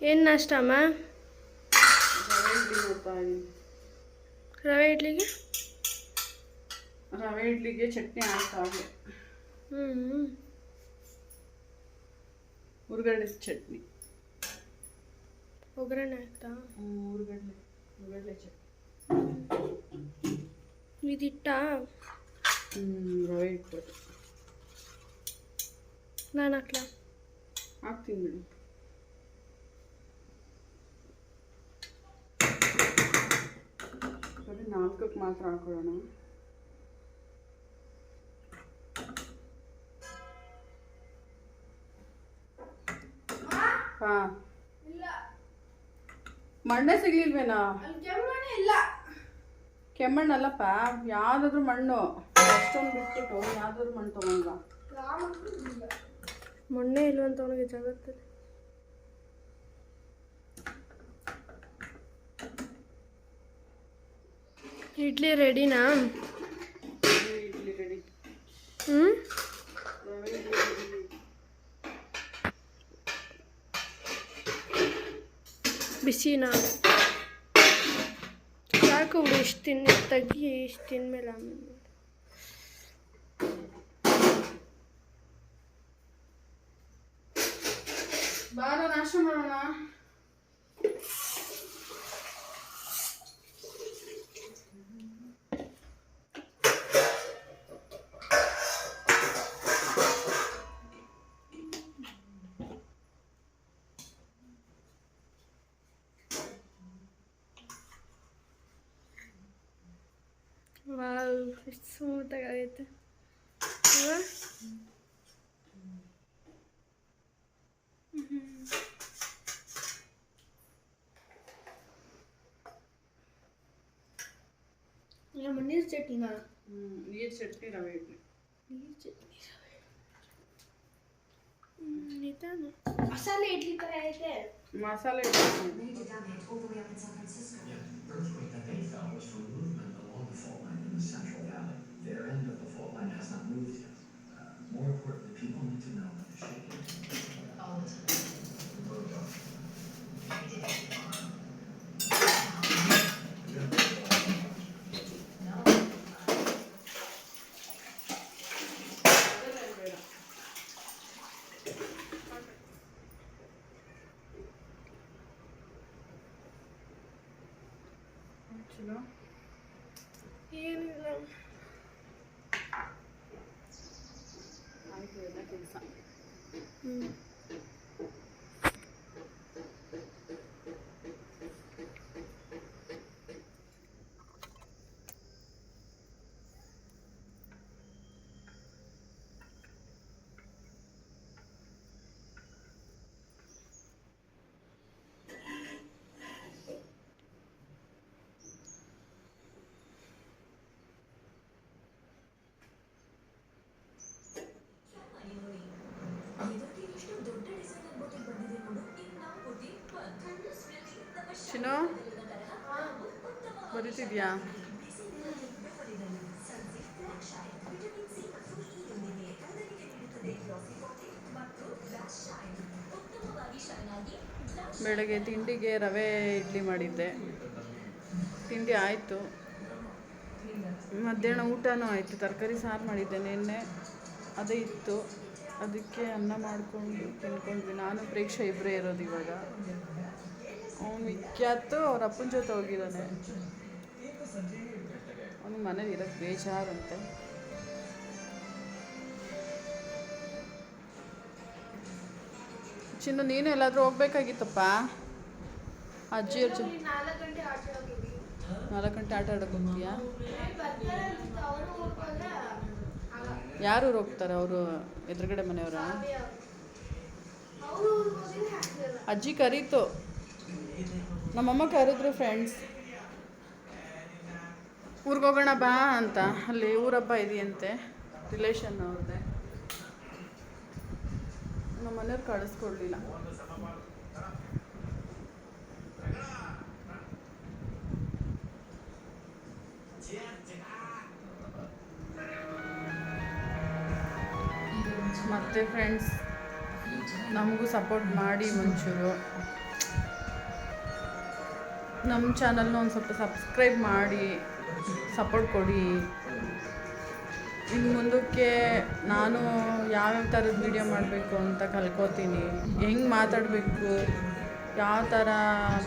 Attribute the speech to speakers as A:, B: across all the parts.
A: ಏನು ನಾಷ್ಟ ಅಮ್ಮ?
B: ರವೆ
A: ಇಡ್ಲಿಗೆ?
B: ರವೆ ಇಡ್ಲಿಗೆ ಚಟ್ನಿ ಹಾಕಾಗೆ
A: ಹ್ಞೂ
B: ಉರ್ಗಡ್ಡೆ ಚಟ್ನಿ.
A: ಒಗ್ಗರಣೆ ಹಾಕ್ತಾ
B: ಉರ್ಗಡ್ಡೆ ಉರ್ಗಡ್ಡೆ ಚಟ್ನಿ.
A: ಇದಿಟ್ಟ
B: ಹ್ಞೂ ರವೆ ಇಟ್ಟು
A: ನಾನು ಹಾಕ್ಲಾ?
B: ಹಾಕ್ತೀನಿ ಬಿಡಿ ಬರೀ ನಾಲ್ಕಕ್ಕೆ ಮಾತ್ರ ಹಾಕೊಳ್ಳೋಣ ಹಾ ಮಣ್ಣೆ ಸಿಗ್ಲಿಲ್ವೇನಾ? ಕೆಮ್ಮಣ್ಣಲ್ಲಪ್ಪ ಯಾವ್ದಾದ್ರು ಮಣ್ಣು. ಅಷ್ಟೊಂದು ಬಿಟ್ಬಿಟ್ಟು ಯಾವ್ದಾದ್ರು ಮಣ್ಣು ತಗೊಂಡ
A: ಮೊನ್ನೆ ಇಲ್ವಂತ ಅವನಿಗೆ ಜಗತ್ತಲ್ಲಿ. ಇಡ್ಲಿ ರೆಡಿನಾ
B: ಇಡ್ಲಿ ರೆಡಿ
A: ಹ್ಞೂ
B: ರವೆ ಇಡ್ಲಿ ready.
A: ಬಿಸಿನಾ ಸಾಕು ಬಿಡು ಇಷ್ಟು ತಿನ್ನ ತೆಗಿ ಇಷ್ಟು ತಿಂದ್ಮೇಲೆ ಆಮೇಲೆ ಮಾಡು.
B: ಬಾರ ನಾಶ ಮಾಡೋಣ
A: ವಾವ್ ಎಷ್ಟು ಸ್ಮೂತಾಗಿ ಆಗೈತೆ ಅಲ್ವಾ ನಮ್ಮ ನೀರು ಚಟ್ನಿನ
B: ಹ್ಮ್ ನೀರು ಚಟ್ನಿ ರವೆ ಇಡ್ಲಿ
A: ನೀರು ಚಟ್ನಿ ನಿಧಾನ ಮಸಾಲೆ ಇಡ್ಲಿ ಥರ
C: Central Valley. Their end of the fault line has not moved yet.
B: ಚಿನ್ನು ಬರೀತಿದ್ಯಾ? ಬೆಳಗ್ಗೆ ತಿಂಡಿಗೆ ರವೆ ಇಡ್ಲಿ ಮಾಡಿದ್ದೆ. ತಿಂಡಿ ಆಯಿತು. ಮಧ್ಯಾಹ್ನ ಊಟನೂ ಆಯಿತು. ತರಕಾರಿ ಸಾರು ಮಾಡಿದ್ದೆ ನಿನ್ನೆ. ಅದೇ ಇತ್ತು. ಅದಕ್ಕೆ ಅನ್ನ ಮಾಡಿಕೊಂಡು ತಿನ್ಕೊಂಡ್ವಿ ನಾನು ಪ್ರೇಕ್ಷೆ ಇಬ್ಬರೇ ಇರೋದು ಇವಾಗ. ಅವನು ವಿಖ್ಯಾತ ಅವ್ರ ಅಪ್ಪನ ಜೊತೆ ಹೋಗಿದ್ದಾನೆ. ಅವನ ಮನೇಲಿ ಇರೋಕ್ಕೆ ಬೇಜಾರಂತೆ ಚಿನ್ನ, ನೀನು ಎಲ್ಲಾದರೂ ಹೋಗ್ಬೇಕಾಗಿತ್ತಪ್ಪ? ಅಜ್ಜಿಯವ್ರ ಅಜ್ಜಿ
A: ನಾಲ್ಕು ಗಂಟೆ ಆಟ
B: ಆಡೋಕೆ ಹೋಗ್ತೀಯಾ? ಯಾರು ಹೋಗ್ತಾರೆ ಅವರು ಎದುರುಗಡೆ ಮನೆಯವರ? ಅಜ್ಜಿ ಕರೀತು. ನಮ್ಮಮ್ಮ ಕರೆದ್ರು ಫ್ರೆಂಡ್ಸ್ ಊರಿಗೆ ಹೋಗೋಣ ಬಾ ಅಂತ. ಅಲ್ಲಿ ಊರಬ್ಬ ಇದೆಯಂತೆ ರಿಲೇಷನ್ ಅವ್ರದ್ದೆ ನಮ್ಮ ಮನೆಯವ್ರು ಕಳಿಸ್ಕೊಡ್ಲಿಲ್ಲ. ಮತ್ತೆ ಫ್ರೆಂಡ್ಸ್ ನಮಗೂ ಸಪೋರ್ಟ್ ಮಾಡಿ ಒಂಚೂರು ನಮ್ಮ ಚಾನಲ್ನ ಒಂದು ಸ್ವಲ್ಪ ಸಬ್ಸ್ಕ್ರೈಬ್ ಮಾಡಿ ಸಪೋರ್ಟ್ ಕೊಡಿ. ಇನ್ನು ಮುಂದಕ್ಕೆ ನಾನು ಯಾವ್ಯಾವ ಥರದ ವೀಡಿಯೋ ಮಾಡಬೇಕು ಅಂತ ಕಲ್ಕೋತೀನಿ. ಹೆಂಗೆ ಮಾತಾಡಬೇಕು, ಯಾವ ಥರ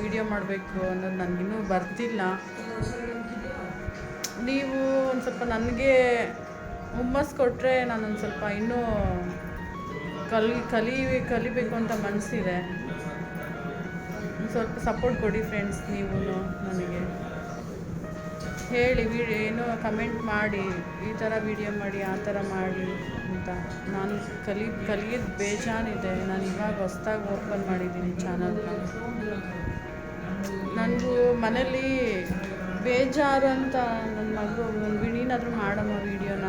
B: ವೀಡಿಯೋ ಮಾಡಬೇಕು ಅನ್ನೋದು ನನಗಿನ್ನೂ ಬರ್ತಿಲ್ಲ. ನೀವು ಒಂದು ಸ್ವಲ್ಪ ನನಗೆ ಹುಮ್ಮಸ್ಸು ಕೊಟ್ಟರೆ ನಾನೊಂದು ಸ್ವಲ್ಪ ಇನ್ನೂ ಕಲಿ ಕಲಿ ಕಲಿಬೇಕು ಅಂತ ಮನಸ್ಸಿದೆ ಸ್ವಲ್ಪ ಸಪೋರ್ಟ್ ಕೊಡಿ ಫ್ರೆಂಡ್ಸ್ ನೀವು ನನಗೆ. ಹೇಳಿ ವಿಡಿಯೋ ಏನೋ ಕಮೆಂಟ್ ಮಾಡಿ, ಈ ಥರ ವೀಡಿಯೋ ಮಾಡಿ, ಆ ಥರ ಮಾಡಿ ಅಂತ. ನಾನು ಕಲಿ ಕಲಿಯೋದು ಬೇಜಾನಿದೆ. ನಾನು ಇವಾಗ ಹೊಸ್ದಾಗಿ ಓಪನ್ ಮಾಡಿದ್ದೀನಿ ಚಾನಲ್ನ ನನಗೂ ಮನೇಲಿ ಬೇಜಾರು ಅಂತ ನನ್ನ ಮಗಳು ಒಂದು ನೀನಾದರೂ ಮಾಡಮ್ಮ ವೀಡಿಯೋನ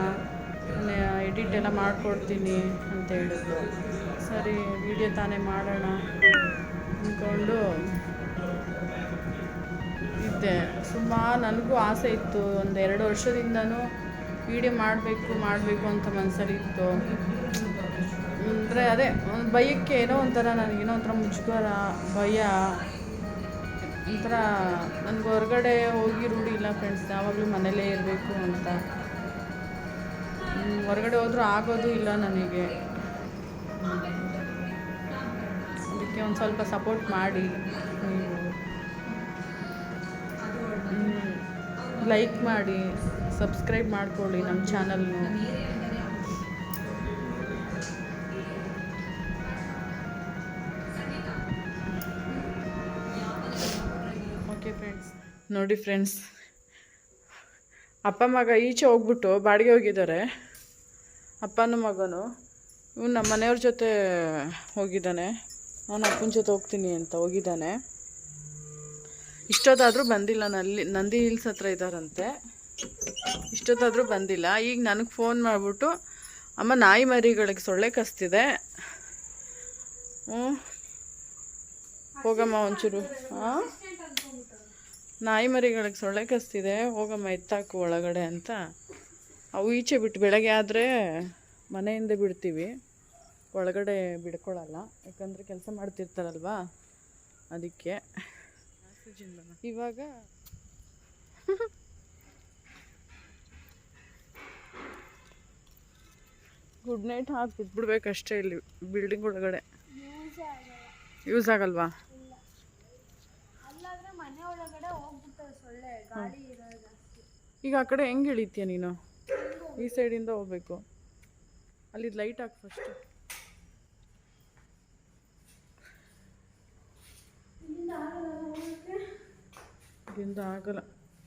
B: ಎಡಿಟ್ ಎಲ್ಲ ಮಾಡಿಕೊಡ್ತೀನಿ ಅಂತ ಹೇಳಿದ್ರು. ಸರಿ ವೀಡಿಯೋ ತಾನೇ ಮಾಡೋಣ ಅಂದ್ಕೊಂಡು ಇದ್ದೆ ಸುಮಾರು ನನಗೂ ಆಸೆ ಇತ್ತು. ಒಂದು ಎರಡು ವರ್ಷದಿಂದನೂ ವೀಡಿಯೋ ಮಾಡಬೇಕು ಮಾಡಬೇಕು ಅಂತ ಮನಸ್ಸಲ್ಲಿ ಇತ್ತು. ಅಂದರೆ ಅದೇ, ಒಂದು ಭಯಕ್ಕೆ ಏನೋ ಒಂಥರ ನನಗೇನೋ ಒಂಥರ ಮುಜುಗರ, ಭಯ. ಒಂಥರ ನನಗೆ ಹೊರಗಡೆ ಹೋಗಿ ರೂಢಿ ಇಲ್ಲ ಫ್ರೆಂಡ್ಸ್. ಯಾವಾಗಲೂ ಮನೇಲೇ ಇರಬೇಕು ಅಂತ. ಹೊರಗಡೆ ಹೋದರೂ ಆಗೋದು ಇಲ್ಲ ನನಗೆ. ಅದಕ್ಕೆ ಒಂದು ಸ್ವಲ್ಪ ಸಪೋರ್ಟ್ ಮಾಡಿ. ಲೈಕ್ ಮಾಡಿ ಸಬ್ಸ್ಕ್ರೈಬ್ ಮಾಡ್ಕೊಳ್ಳಿ ನಮ್ಮ ಚಾನಲ್ನ. ಓಕೆ ಫ್ರೆಂಡ್ಸ್ ನೋಡಿ ಫ್ರೆಂಡ್ಸ್ ಅಪ್ಪ ಮಗ ಈಚೆ ಹೋಗ್ಬಿಟ್ಟು ಬಾಡಿಗೆ ಹೋಗಿದ್ದಾರೆ. ಅಪ್ಪನ ಮಗನು. ಇವ್ನು ನಮ್ಮ ಮನೆಯವ್ರ ಜೊತೆ ಹೋಗಿದ್ದಾನೆ. ನಾನು ಅಪ್ಪನ ಜೊತೆ ಹೋಗ್ತೀನಿ ಅಂತ ಹೋಗಿದ್ದಾನೆ. ಇಷ್ಟೊತ್ತಾದರೂ ಬಂದಿಲ್ಲ, ನಲ್ಲಿ, ನಂದಿ ಹಿಲ್ಸ್ ಹತ್ರ ಇದ್ದಾರಂತೆ ಇಷ್ಟೊತ್ತಾದರೂ ಬಂದಿಲ್ಲ. ಈಗ ನನಗೆ ಫೋನ್ ಮಾಡಿಬಿಟ್ಟು, ಅಮ್ಮ, ನಾಯಿ ಮರಿಗಳಿಗೆ ಸೊಳ್ಳೆ ಕಸ್ತಿದೆ. ಹ್ಞೂ ಹೋಗಮ್ಮ ಒಂಚೂರು. ಹಾಂ ನಾಯಿ ಮರಿಗಳಿಗೆ ಸೊಳ್ಳೆ ಕಸ್ತಿದೆ. ಹೋಗಮ್ಮ, ಎತ್ತಾಕು ಒಳಗಡೆ ಅಂತ. ಅವು ಈಚೆ ಬಿಟ್ಟು ಬೆಳಗ್ಗೆ ಆದರೆ ಮನೆಯಿಂದ ಬಿಡ್ತೀವಿ. ಒಳಗಡೆ ಬಿಡ್ಕೊಳ್ಳಲ್ಲ ಯಾಕಂದರೆ ಕೆಲಸ ಮಾಡ್ತಿರ್ತಾರಲ್ವಾ? ಅದಕ್ಕೆ. ಇವಾಗ ಗುಡ್ ನೈಟ್ ಹಾಕಿ ಬಿಟ್ಬಿಡ್ಬೇಕಷ್ಟೇ ಇಲ್ಲಿ ಬಿಲ್ಡಿಂಗ್ ಒಳಗಡೆ. ಯೂಸ್ ಆಗಲ್ವಾ?
A: ಅಲ್ಲಾದ್ರೆ ಮನೆ ಒಳಗಡೆ ಹೋಗ್ಬಿಡ್ತವೆ ಸೊಳ್ಳೆ ಗಾಳಿ ಇರೋದು
B: ಈಗ ಆ ಕಡೆ ಹೆಂಗೆ ಇಳಿತೀಯ ನೀನು? ಈ ಸೈಡಿಂದ ಹೋಗ್ಬೇಕು. ಅಲ್ಲಿ ಲೈಟ್ ಹಾಕಿ ಫಸ್ಟ್ ಇಲ್ಲಿಂದ ಆಗಲ್ಲ.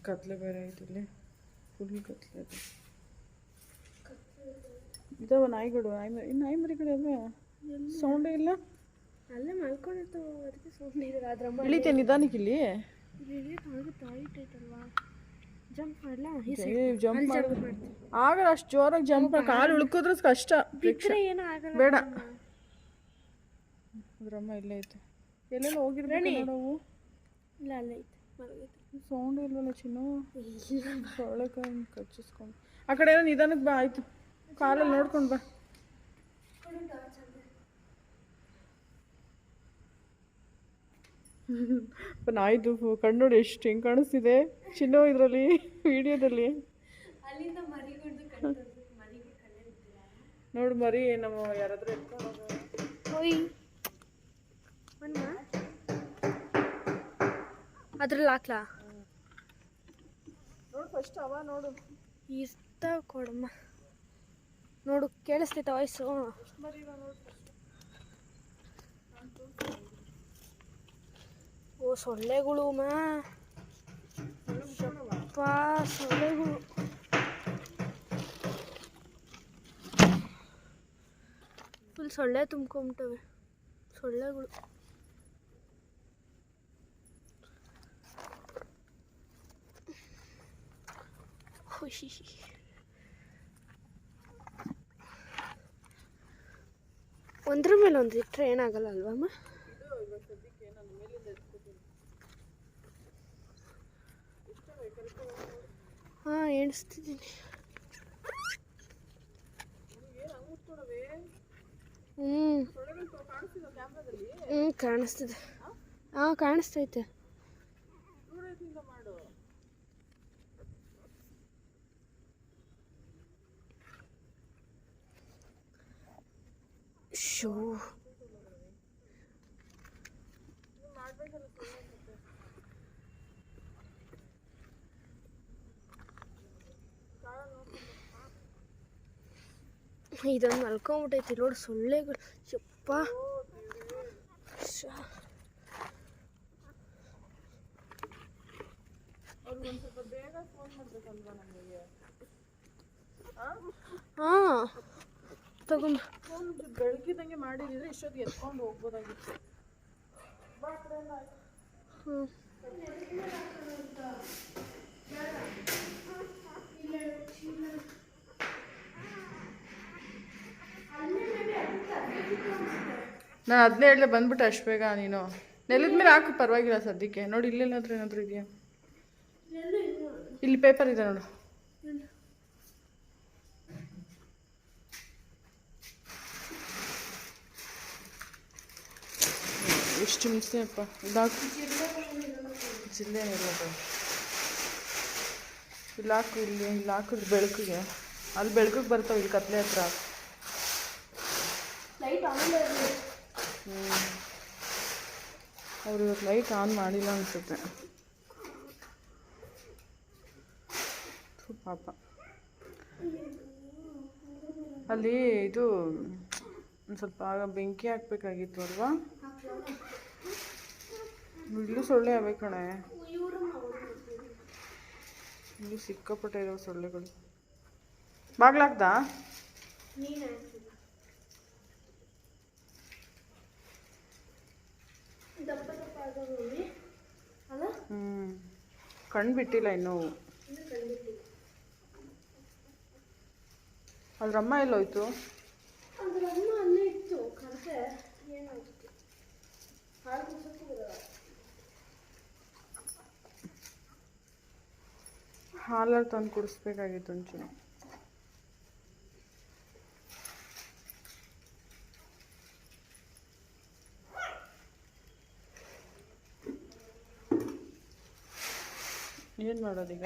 B: ಕತ್ಲೆ ಬೇರೆ ಐತೆ ಇಲ್ಲಿ. ಫುಲ್ ಕತ್ಲೆ ಇದೆ ಇದಾವ ನಾಯಿಗಳು? ನಾಯಿ ಮರಿ ನಾಯಿ ಮರಿಗಳು ಅಲ್ವಾ? ಸೌಂಡೇ ಇಲ್ಲ?
A: ಅಲ್ಲೇ ಮಲ್ಕೊಂಡಿರ್ತಾವ ಅದಕ್ಕೆ ಸೌಂಡ್ ಇಲ್ಲ. ಅದ್ರ
B: ಇಳಿತೆ ನಿಧಾನಕ್ಕೆ ಇಲ್ಲಿ
A: ಜಂಪ್ ಮಾಡಲ್ಲ
B: ಜಂಪ್ ಮಾಡಿ ಆಗಲ್ಲ ಅಷ್ಟು ಜೋರಾಗಿ ಜಂಪ್ ಕಾಲು ಉಳ್ಕೋದ್ರೆ ಕಷ್ಟ.
A: ಏನೂ ಆಗಲ್ಲ
B: ಬೇಡ. ಅದ್ರಮ್ಮ ಇಲ್ಲೇ ಐತೆ. ಎಲ್ಲೆಲ್ಲ ಹೋಗಿರ್ಬೇಕು ನಾವು
A: ಇಲ್ಲ ಅಲ್ಲೇ ಐತೆ. ಮಲಗೈತೆ.
B: ಸೌಂಡ್ ಇಲ್ವಲ್ಲ ಚಿನ್ನು? ಸೊಳ್ಳೆ ಕೈ ಕಚ್ಚಿಸ್ಕೊಂಡು. ಆ ಕಡೆ ಏನೋ ನಿಧಾನಕ್ಕೆ ಬಾ ಆಯಿತು. ಕಾಲಲ್ಲಿ ನೋಡ್ಕೊಂಡು ಬಾ. ನಾಯ್ದು ಕಣ್ಣು ನೋಡಿ ಎಷ್ಟು ಹೆಂಗೆ ಕಾಣಿಸ್ತಿದೆ. ಚಿನ್ನೋ ಇದರಲ್ಲಿ ವಿಡಿಯೋದಲ್ಲಿ. ನೋಡು ಮರಿ ನಮ್ಮ ಯಾರಾದ್ರೂ
A: ಅದ್ರಲ್ಲಿ ಹಾಕ್ಲಾ?
B: ಫಸ್ಟ್ ಅವ ನೋಡು.
A: ಇಷ್ಟ ಕೊಡಮ್ಮ ನೋಡು ಕೇಳಿಸ್ತೈತ ವಾಯ್ಸು. ಓ ಸೊಳ್ಳೆಗಳು ಮಾ. ಸೊಳ್ಳೆಗಳು. ಫುಲ್ ಸೊಳ್ಳೆ ತುಂಬ್ಕೊಂಬಿಟ್ಟವೆ. ಸೊಳ್ಳೆಗಳು. ಖುಷಿ. ಒಂದ್ರ ಮೇಲೆ ಒಂದು ಇಟ್ಟರೆ ಏನಾಗಲ್ಲ ಅಲ್ವಮ್ಮ ಹಾಂ ಎಣಿಸ್ತಿದ್ದೀನಿ. ಹ್ಞೂ ಹ್ಞೂ ಕಾಣಿಸ್ತಿದೆ. ಹಾಂ ಕಾಣಿಸ್ತೈತೆ. ಶೋ ಇದೊಂದು ಮಲ್ಕೊಂಬಿಟ್ಟೈತಿ ನೋಡಿ ಸೊಳ್ಳೆಗಳು. ಯಪ್ಪ. ಶ-
B: ಅವ್ರಿಗೆ ಒಂದು ಬೆಳಗಿದಂಗೆ ಮಾಡಿದ್ರೆ ಇಷ್ಟೊತ್ತಿಗೆ ಎತ್ಕೊಂಡು ಹೋಗ್ಬೋದಾಗಿತ್ತು.
A: ಹ್ಞೂ
B: ನಾನು ಅದನ್ನೇ ಹೇಳದೆ ಬಂದ್ಬಿಟ್ಟೆ ಅಷ್ಟು ಬೇಗ ನೀನು. ನೆಲದ ಮೇಲೆ ಹಾಕು ಪರವಾಗಿಲ್ಲ ಸದ್ಯಕ್ಕೆ. ನೋಡಿ ಇಲ್ಲೆಲ್ಲಾದ್ರೂ ಏನಾದರೂ ಇದೆಯಾ? ಇಲ್ಲಿ ಪೇಪರ್ ಇದೆ ನೋಡು. ಎಷ್ಟು ಮಿಸ್ಸೆ ಅಪ್ಪ ಇದಾಕು ಜಿಲ್ಲೆ ಇರೋದು ಇಲ್ಲಿ ಹಾಕು ಇಲ್ಲಿ ಇಲ್ಲಿ ಹಾಕಿದ್ರೆ ಬೆಳಕಿಗೆ ಅಲ್ಲಿ ಬೆಳಕಿಗೆ ಬರ್ತಾವೆ ಇಲ್ಲಿ ಕತ್ಲೆ ಹತ್ರ
A: ಹ್ಞೂ
B: ಅವ್ರು ಇವತ್ತು ಲೈಟ್ ಆನ್ ಮಾಡಿಲ್ಲ ಅನಿಸುತ್ತೆ ಪಾಪ ಅಲ್ಲಿ ಇದು ಒಂದು ಸ್ವಲ್ಪ ಬೆಂಕಿ ಹಾಕ್ಬೇಕಾಗಿತ್ತು ಅಲ್ವಾ ಇಲ್ಲೂ ಸೊಳ್ಳೆ ಅವೆ ಕಣೆ? ಇಲ್ಲೂ ಸಿಕ್ಕಾಪಟ್ಟೆ ಇರೋ ಸೊಳ್ಳೆಗಳು. ಬಾಗ್ಲಾಗ್ದಾ ಹ್ಞೂ ಕಣ್ಣು ಬಿಟ್ಟಿಲ್ಲ ಇನ್ನೂ. ಅದ್ರಮ್ಮ ಎಲ್ಲೋಯ್ತು
A: ಅದ್ರ ಅಮ್ಮ ಅಲ್ಲೇ ಇತ್ತು ಕರೆದೆ ಏನಾಗುತ್ತೆ ಹಾಲು ಕುಡ್ಸೋಕ್ಕೂ ಬರಲ್ಲ
B: ಹಾಲಲ್ಲಿ ತಂದು ಕುಡಿಸ್ಬೇಕಾಗಿತ್ತು ಒಂಚೂರು. ಏನು ಮಾಡೋದೀಗ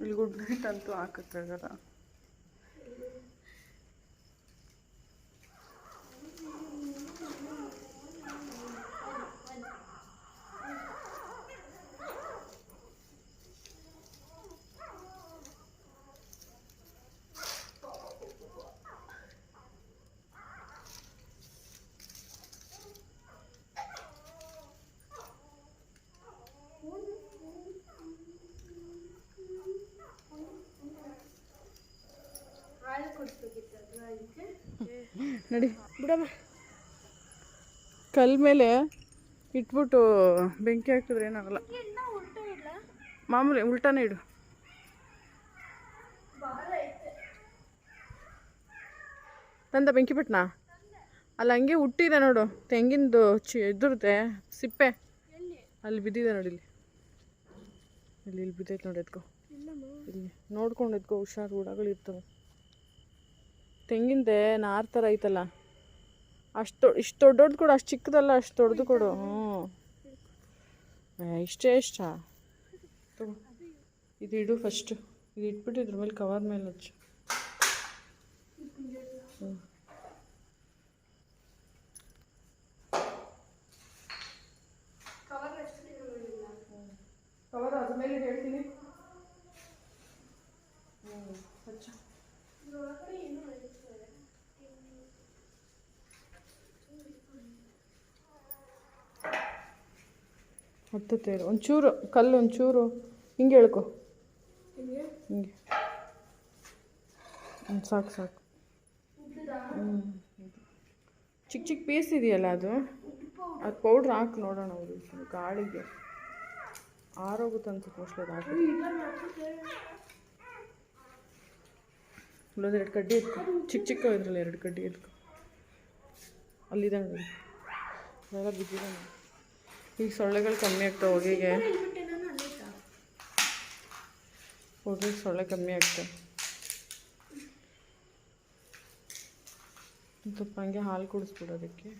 B: ಇಲ್ಲಿ ಗುಡ್ ನೈಟ್ ಅಂತೂ ಹಾಕಕ್ಕಾಗಲ್ಲ. ನಡಿ.
A: ಬಿಡಮ್ಮ.
B: ಕಲ್ ಮೇಲೆ ಇಟ್ಬಿಟ್ಟು ಬೆಂಕಿ ಹಾಕಿದ್ರೆ ಏನಾಗಲ್ಲ. ಮಾಮೂಲಿ ಉಲ್ಟಾನೇ ಇಡು. ತಂದ ಬೆಂಕಿ ಬಿಟ್ನಾ? ಅಲ್ಲ ಹಂಗೆ ಹುಟ್ಟಿದೆ ನೋಡು. ತೆಂಗಿಂದು ಚಿ ಇದ್ರತೆ ಸಿಪ್ಪೆ. ಅಲ್ಲಿ ಬಿದ್ದಿದೆ ನೋಡಿ ಇಲ್ಲಿ. ಇಲ್ಲಿ ಇಲ್ಲಿ ಬಿದ್ದೈತೆ ನೋಡಿ ಎತ್ಕೋ. ಇಲ್ಲಿ ನೋಡ್ಕೊಂಡು ಎತ್ಕೋ ಹುಷಾರು ಹುಳಗಳು ಇರ್ತವೆ. ತೆಂಗಿಂದೆ ನಾರು ಥರ ಐತಲ್ಲ. ಅಷ್ಟು ಇಷ್ಟು ದೊಡ್ಡ ದೊಡ್ಡದು ಕೊಡು, ಅಷ್ಟು ಚಿಕ್ಕದಲ್ಲ, ಅಷ್ಟು ದೊಡ್ಡದು ಕೊಡು. ಹ್ಞೂ ಇಷ್ಟೇ ಇಷ್ಟ. ಇದು ಇಡು ಫಸ್ಟು ಇದು ಇಟ್ಬಿಟ್ಟು ಇದ್ರ ಮೇಲೆ ಕವರ್ ಮೇಲೆ ಹಚ್ಚು.
A: ಕವರ್
B: ಅದ್ರ ಮೇಲೆ ಹೇಳ್ತೀನಿ ಹ್ಞೂ ಹಚ್ಚು
A: ಇದ್ರೊಳಗಡೆ ಏನೋ ಐತೆ
B: ಹತ್ತುತ್ತೇರು ಒಂಚೂರು ಕಲ್ಲು ಒಂಚೂರು. ಹಿಂಗೆ ಹೇಳ್ಕೊ.
A: ಹಿಂಗೆ?
B: ಸಾಕು ಸಾಕು. ಹ್ಞೂ ಚಿಕ್ಕ ಚಿಕ್ಕ ಪೀಸ್ ಇದೆಯಲ್ಲ ಅದು? ಅದು ಪೌಡ್ರ್ ಹಾಕಿ ನೋಡೋಣ ಅವರು ಗಾಳಿಗೆ. ಆರೋಗ್ಯ ಅನ್ಸುತ್ತೆ ಮೋಸ್ಟ್ಲಿ ಅದು ಹಾಕಿ ಇಲ್ಲೊಂದು ಎರಡು ಕಡ್ಡಿ ಎತ್ಕೊ ಚಿಕ್ಕ ಚಿಕ್ಕ ಇದ್ರಲ್ಲಿ ಎರಡು ಕಡ್ಡಿ ಎತ್ಕೊ ಅಲ್ಲಿದ್ದಂಗೆ ಎಲ್ಲ ಬಿದ್ದಿದ್ದಂಗೆ ಬಿದ್ದಿದೆ ಈಗ ಸೊಳ್ಳೆಗಳು ಕಮ್ಮಿ ಆಗ್ತಾವೆ ಹೊಗೆಗೆ. ಹೊಗೆಗೆ ಸೊಳ್ಳೆ ಕಮ್ಮಿ ಆಗ್ತವೆ ತುಪ್ಪ ಹಂಗೆ ಹಾಲು ಕುಡಿಸ್ಬಿಡು ಅದಕ್ಕೆ.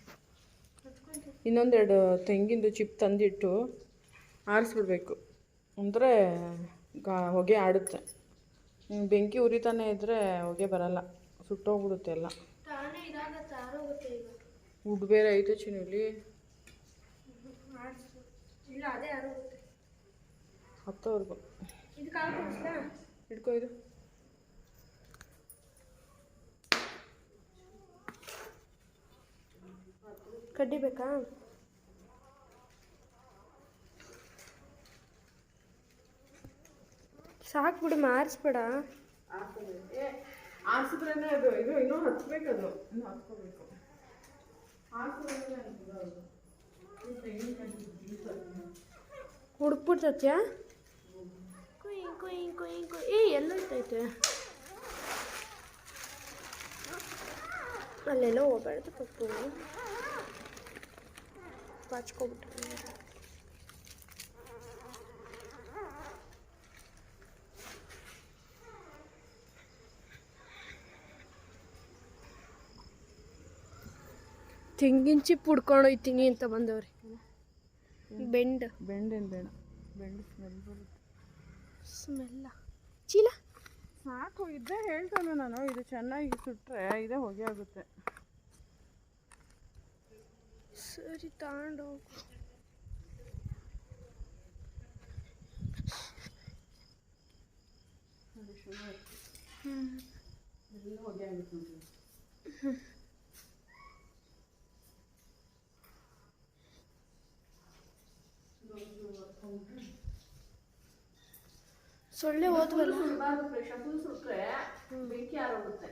B: ಇನ್ನೊಂದೆರಡು ತೆಂಗಿಂದು ಚಿಪ್ ತಂದಿಟ್ಟು ಆರಿಸ್ಬಿಡ್ಬೇಕು. ಅಂದರೆ ಗಾ ಹೊಗೆ ಆಡುತ್ತೆ. ಬೆಂಕಿ ಉರಿತಾನೆ ಇದ್ದರೆ ಹೊಗೆ ಬರಲ್ಲ. ಸುಟ್ಟೋಗ್ಬಿಡುತ್ತೆ ಎಲ್ಲ.
A: ಉಡ್ಬೇರೆ
B: ಉಡ್ ಬೇರೆ ಐತೆ ಚಿನ್ನಿಲಿ.
A: ಇಲ್ಲ ಅದೇ ಯಾರು
B: ಹತ್ತೋವರೆಗೂ.
A: ಇದು ಕಾಲು ಕೊಡಿಸ್ಲಾ
B: ಹಿಡ್ಕೊ ಇದು.
A: ಕಡ್ಡಿ ಬೇಕಾ? ಸಾಕು ಬಿಡು ಮಾರಿಸ್ಬೇಡ
B: ಆರಿಸಿದ್ರೇನೆ ಅದು ಇದು ಇನ್ನೂ ಹಚ್ಬೇಕದು ಇನ್ನೂ ಹಚ್ಕೋಬೇಕು. ಆರಿಸಿದ್ರೇ
A: ಹುಡುಕ್ಬಿಡ್ತತ್ಯಾ ಕುಯ್ ಕುಯ್ ಕುಯ್ ಕುಯ್. ಏ ಎಲ್ಲೈತೈತೆ ಅಲ್ಲೆಲ್ಲ ಹೋಗ್ಬಾರ್ದು ಪಪ್ಪು. ಬಾಚ್ಕೊಬಿಟ್ರೆ ತೆಂಗಿನ ಚಿಪ್ಪು ಹುಡ್ಕೊಂಡು ಹೋಯ್ತೀನಿ ಅಂತ ಬಂದವ್ರಿ. ಬೆಂಡ್
B: ಬೆಂಡೇನು ಬೇಡ ಬೆಂಡು ಸ್ಮೆಲ್ ಬರುತ್ತೆ
A: ಸ್ಮೆಲ್ಲ ಚೀಲ
B: ಸಾಕು ಇದ್ದೇ ಹೇಳ್ತಾನೆ ನಾನು ಇದು ಚೆನ್ನಾಗಿ ಸುಟ್ಟರೆ ಇದೇ ಹೊಗೆ ಆಗುತ್ತೆ
A: ಸರಿ ತಗೊಂಡು
B: ಎಲ್ಲ ಹೊಗೆ ಆಗುತ್ತೆ
A: ಸೊಳ್ಳೆ ಹೋದ್ವಲ್ಲ.
B: ಸುಡಬಾರ್ದು ಪ್ರೆಷರ್ ಸುಟ್ರೆ ಬೆಂಕಿ ಆರೋಗುತ್ತೆ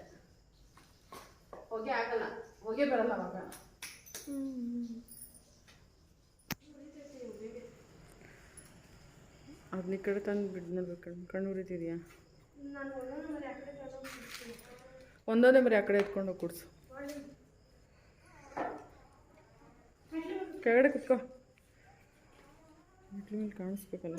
B: ಹೊಗೆ ಆಗಲ್ಲ. ಹೊಗೆ ಬರಲ್ಲ ಅವಾಗ. ಅದನ್ನ ಈ ಕಡೆ ತಂದು ಬಿಡ್ ನೋಡ್ಬೇಕು ಕಣ್ಣು ಉರಿತಿದ್ಯಾ?
A: ಒಂದೊಂದೇ
B: ಮರಿ ಆ ಕಡೆ ಎತ್ಕೊಂಡು ಹೋಗಿ ಕುಡ್ಸು. ಕೆಳಗಡೆ ಕುತ್ಕೋ. ಮೆಟ್ಲ ಮೇಲೆ ಕಾಣಿಸ್ಬೇಕಲ್ಲ.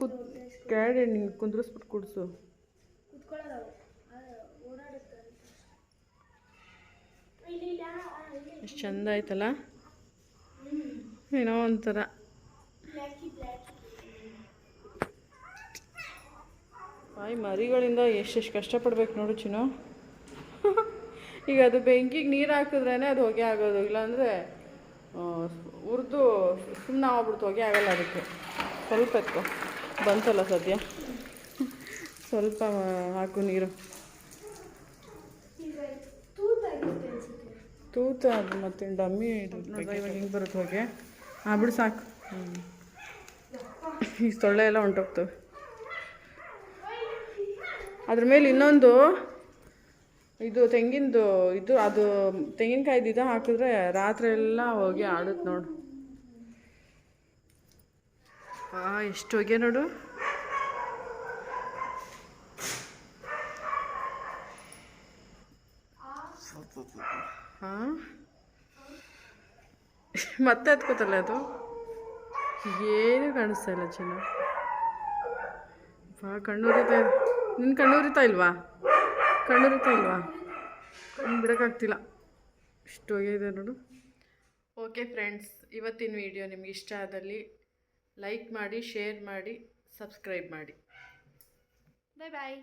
B: ಕುತ್ ಕೆಳಗಡೆ ನಿಂಗೆ ಕುಂದ್ರಿಸ್ಬಿಟ್ಟು ಕುಡಿಸು. ಎಷ್ಟು ಚಂದ ಆಯ್ತಲ್ಲ? ಏನೋ ಒಂಥರ. ಬಾಯಿ ಮರಿಗಳಿಂದ ಎಷ್ಟೆಷ್ಟು ಕಷ್ಟಪಡ್ಬೇಕು ನೋಡು ಚಿನ್ನು. ಈಗ ಅದು ಬೆಂಕಿಗೆ ನೀರು ಹಾಕಿದ್ರೇ ಅದು ಹೊಗೆ ಆಗೋದು ಇಲ್ಲಾಂದರೆ ಹುರಿದು ಸುಮ್ಮನೆ ಆಗ್ಬಿಡ್ತು ಹೊಗೆ ಆಗಲ್ಲ ಅದಕ್ಕೆ. ಸ್ವಲ್ಪ ಎತ್ಕೊ. ಬಂತಲ್ಲ ಸದ್ಯ? ಸ್ವಲ್ಪ ಹಾಕು ನೀರು.
A: ಈಗ
B: ತೂತ ಅದು ಮತ್ತೆ ಡಮ್ಮಿ ಇವಾಗ ಹಿಂಗೆ ಬರುತ್ತೆ ಹೊಗೆ. ಆ ಬಿಡು ಸಾಕು. ಹ್ಞೂ ಈ ಸೊಳ್ಳೆ ಎಲ್ಲ ಹೊಂಟೋಗ್ತವೆ ಅದ್ರ ಮೇಲೆ ಇನ್ನೊಂದು ಇದು ತೆಂಗಿನದು ಇದು, ಅದು ತೆಂಗಿನಕಾಯ್ದು ಇದು ಹಾಕಿದ್ರೆ ರಾತ್ರಿ ಎಲ್ಲ ಹೋಗಿ ಆಡುತ್ತೆ ನೋಡು. ಆ, ಎಷ್ಟು ಹೋಗಿ ನೋಡು. ಹಾಂ ಮತ್ತೆ ಎತ್ಕೋತಲ್ಲ ಅದು? ಏನು ಕಾಣಿಸ್ತಾ ಇಲ್ಲ ಚೆನ್ನಾಗಿ ಭಾಳ ಕಣ್ಣು ಕಣ್ಣುರಿತಾ ನಿನ್ನ ಕಣ್ಣುರಿತಾ ಇಲ್ವಾ? ಕಣ್ಣುರಿತಾ ಇಲ್ವಾ? ಕಣ್ಣು ಬಿಡೋಕ್ಕಾಗ್ತಿಲ್ಲ. ಇಷ್ಟು ಹೋಗಿದೆ ನೋಡು. ಓಕೆ ಫ್ರೆಂಡ್ಸ್ ಇವತ್ತಿನ ವಿಡಿಯೋ ನಿಮ್ಗೆ ಇಷ್ಟ ಆದಲ್ಲಿ ಲೈಕ್ ಮಾಡಿ ಶೇರ್ ಮಾಡಿ ಸಬ್ಸ್ಕ್ರೈಬ್ ಮಾಡಿ.
A: ಬಾಯ್ ಬಾಯ್